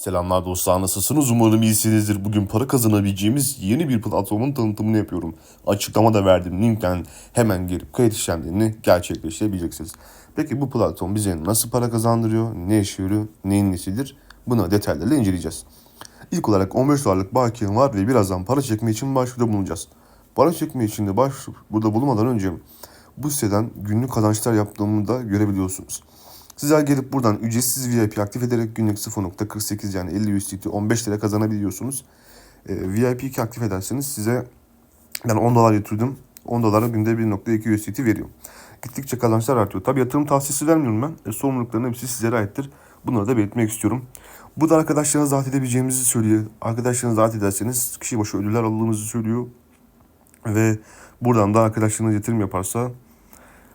Selamlar dostlar nasılsınız? Umarım iyisinizdir. Bugün para kazanabileceğimiz yeni bir platformun tanıtımını yapıyorum. Açıklamada verdiğim linkten hemen gelip kayıt işlemlerini gerçekleştirebileceksiniz. Peki bu platform bize nasıl para kazandırıyor, ne işe yarıyor, neyin nesidir? Bunu detaylarıyla inceleyeceğiz. İlk olarak 15 dolarlık bakiyem var ve birazdan para çekme için başvuruda bulunacağız. Para çekme için de baş, burada bulunmadan önce bu siteden günlük kazançlar yaptığımı da görebiliyorsunuz. Sizler gelip buradan ücretsiz VIP aktif ederek günlük 0.48 yani 50 USDT 15 lira kazanabiliyorsunuz. Ee, VIP 2 aktif ederseniz size ben 10 dolar yatırdım. 10 dolara günde 1.2 USDT veriyor. Gittikçe kazançlar artıyor. Tabi yatırım tavsiyesi vermiyorum ben. E, sorumlulukların hepsi sizlere aittir. Bunları da belirtmek istiyorum. Bu da arkadaşlarınızla dahil edebileceğimizi söylüyor. Arkadaşlarınızla dahil ederseniz kişi başı ödüller aldığınızı söylüyor. Ve buradan da arkadaşlarınız yatırım yaparsa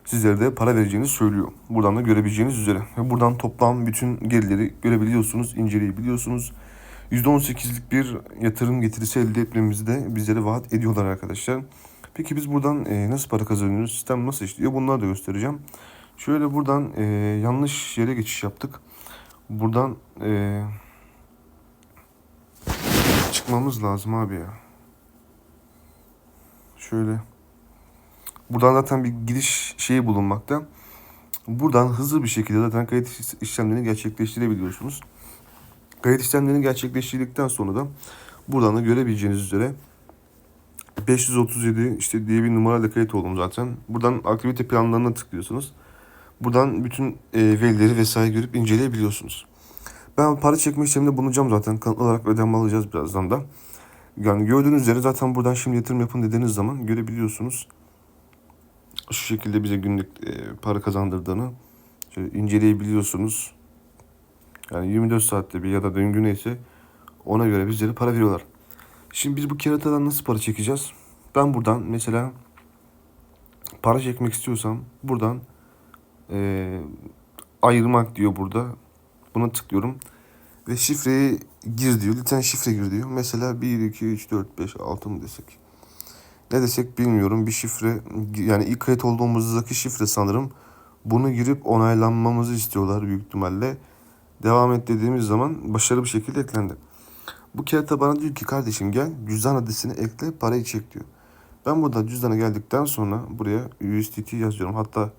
sizlere de para vereceğini söylüyor. Buradan da görebileceğiniz üzere. Ve buradan toplam bütün gelirleri görebiliyorsunuz, inceleyebiliyorsunuz. %18'lik bir yatırım getirisi elde etmemizi de bizlere vaat ediyorlar arkadaşlar. Peki biz buradan e, nasıl para kazanıyoruz? Sistem nasıl işliyor? Bunları da göstereceğim. Şöyle buradan e, yanlış yere geçiş yaptık. Buradan e, çıkmamız lazım abi ya. Şöyle. Buradan zaten bir giriş şeyi bulunmakta. Buradan hızlı bir şekilde zaten kayıt işlemlerini gerçekleştirebiliyorsunuz. Kayıt işlemlerini gerçekleştirdikten sonra da buradan da görebileceğiniz üzere 537 işte diye bir numarayla kayıt oldum zaten. Buradan aktivite planlarına tıklıyorsunuz. Buradan bütün e, verileri vesaire görüp inceleyebiliyorsunuz. Ben para çekme işleminde bulunacağım zaten. Kanıtlı olarak ödeme alacağız birazdan da. Yani gördüğünüz üzere zaten buradan şimdi yatırım yapın dediğiniz zaman görebiliyorsunuz şu şekilde bize günlük e, para kazandırdığını şöyle inceleyebiliyorsunuz. Yani 24 saatte bir ya da döngü neyse ona göre bizlere para veriyorlar. Şimdi biz bu keratadan nasıl para çekeceğiz? Ben buradan mesela para çekmek istiyorsam buradan e, ayırmak diyor burada. Buna tıklıyorum. Ve şifreyi gir diyor. Lütfen şifre gir diyor. Mesela 1, 2, 3, 4, 5, 6 mı desek? Ne desek bilmiyorum. Bir şifre yani ilk kayıt olduğumuzdaki şifre sanırım. Bunu girip onaylanmamızı istiyorlar büyük ihtimalle. Devam et dediğimiz zaman başarılı bir şekilde eklendi. Bu kerata bana diyor ki kardeşim gel cüzdan adresini ekle parayı çek diyor. Ben burada cüzdana geldikten sonra buraya USDT yazıyorum. Hatta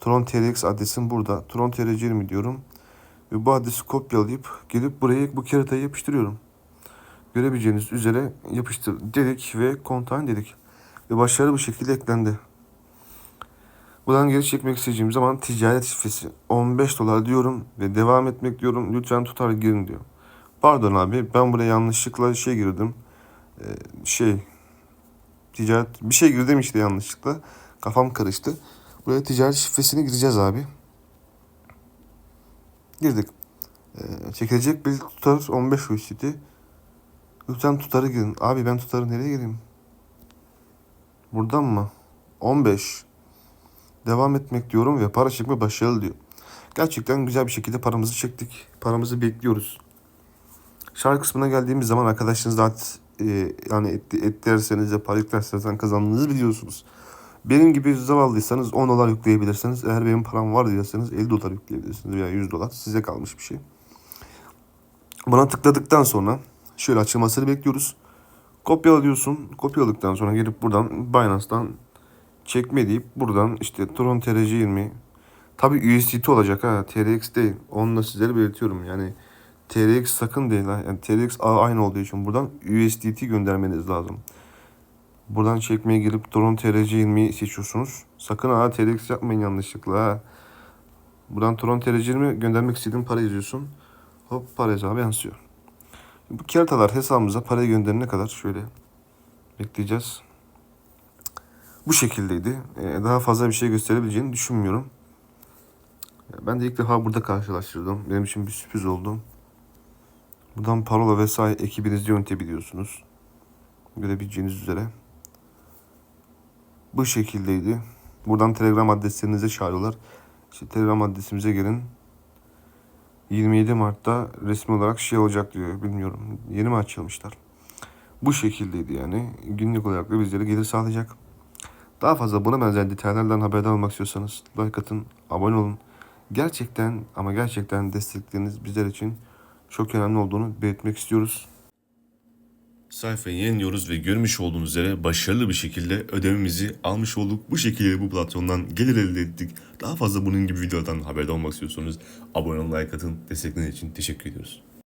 Tron TRX adresim burada. Tron TRC mi diyorum. Ve bu adresi kopyalayıp gelip buraya bu keratayı yapıştırıyorum. Görebileceğiniz üzere yapıştır dedik ve kontan dedik ve başarılı bir şekilde eklendi. Buradan geri çekmek isteyeceğim zaman ticaret şifresi 15 dolar diyorum ve devam etmek diyorum. Lütfen tutar girin diyor. Pardon abi ben buraya yanlışlıkla şey girdim. Ee, şey ticaret bir şey girdim işte yanlışlıkla. Kafam karıştı. Buraya ticaret şifresini gireceğiz abi. Girdik. Ee, çekilecek bir tutar 15 USDT. Lütfen tutarı girin. Abi ben tutarı nereye gireyim? Buradan mı? 15. Devam etmek diyorum ve para çekme başarılı diyor. Gerçekten güzel bir şekilde paramızı çektik. Paramızı bekliyoruz. Şarkı kısmına geldiğimiz zaman arkadaşınız da e, yani et, et derseniz de para yüklerseniz kazandığınızı biliyorsunuz. Benim gibi zavallıysanız 10 dolar yükleyebilirsiniz. Eğer benim param var diyorsanız 50 dolar yükleyebilirsiniz veya 100 dolar. Size kalmış bir şey. Buna tıkladıktan sonra şöyle açılmasını bekliyoruz. Kopyala diyorsun. Kopyaladıktan sonra gelip buradan Binance'dan çekme deyip buradan işte Tron TRC20 tabi USDT olacak ha TRX değil. Onu da sizlere belirtiyorum yani TRX sakın değil ha. Yani TRX aynı olduğu için buradan USDT göndermeniz lazım. Buradan çekmeye girip Tron TRC20 seçiyorsunuz. Sakın ha TRX yapmayın yanlışlıkla ha. Buradan Tron TRC20 göndermek istediğin para yazıyorsun. Hop para hesabı yansıyor. Bu keratalar hesabımıza parayı gönderene kadar şöyle bekleyeceğiz. Bu şekildeydi. Ee, daha fazla bir şey gösterebileceğini düşünmüyorum. Ben de ilk defa burada karşılaştırdım. Benim için bir sürpriz oldu. Buradan parola vesaire ekibinizi yönetebiliyorsunuz. Görebileceğiniz üzere. Bu şekildeydi. Buradan Telegram adreslerinize çağırıyorlar. İşte Telegram adresimize gelin. 27 Mart'ta resmi olarak şey olacak diyor. Bilmiyorum. Yeni mi açılmışlar? Bu şekildeydi yani. Günlük olarak da bizlere gelir sağlayacak. Daha fazla buna benzer detaylardan haberdar olmak istiyorsanız like atın, abone olun. Gerçekten ama gerçekten destekleriniz bizler için çok önemli olduğunu belirtmek istiyoruz. Sayfayı yeniliyoruz ve görmüş olduğunuz üzere başarılı bir şekilde ödememizi almış olduk. Bu şekilde bu platformdan gelir elde ettik. Daha fazla bunun gibi videolardan haberdar olmak istiyorsanız abone olun, like atın. Destekleriniz için teşekkür ediyoruz.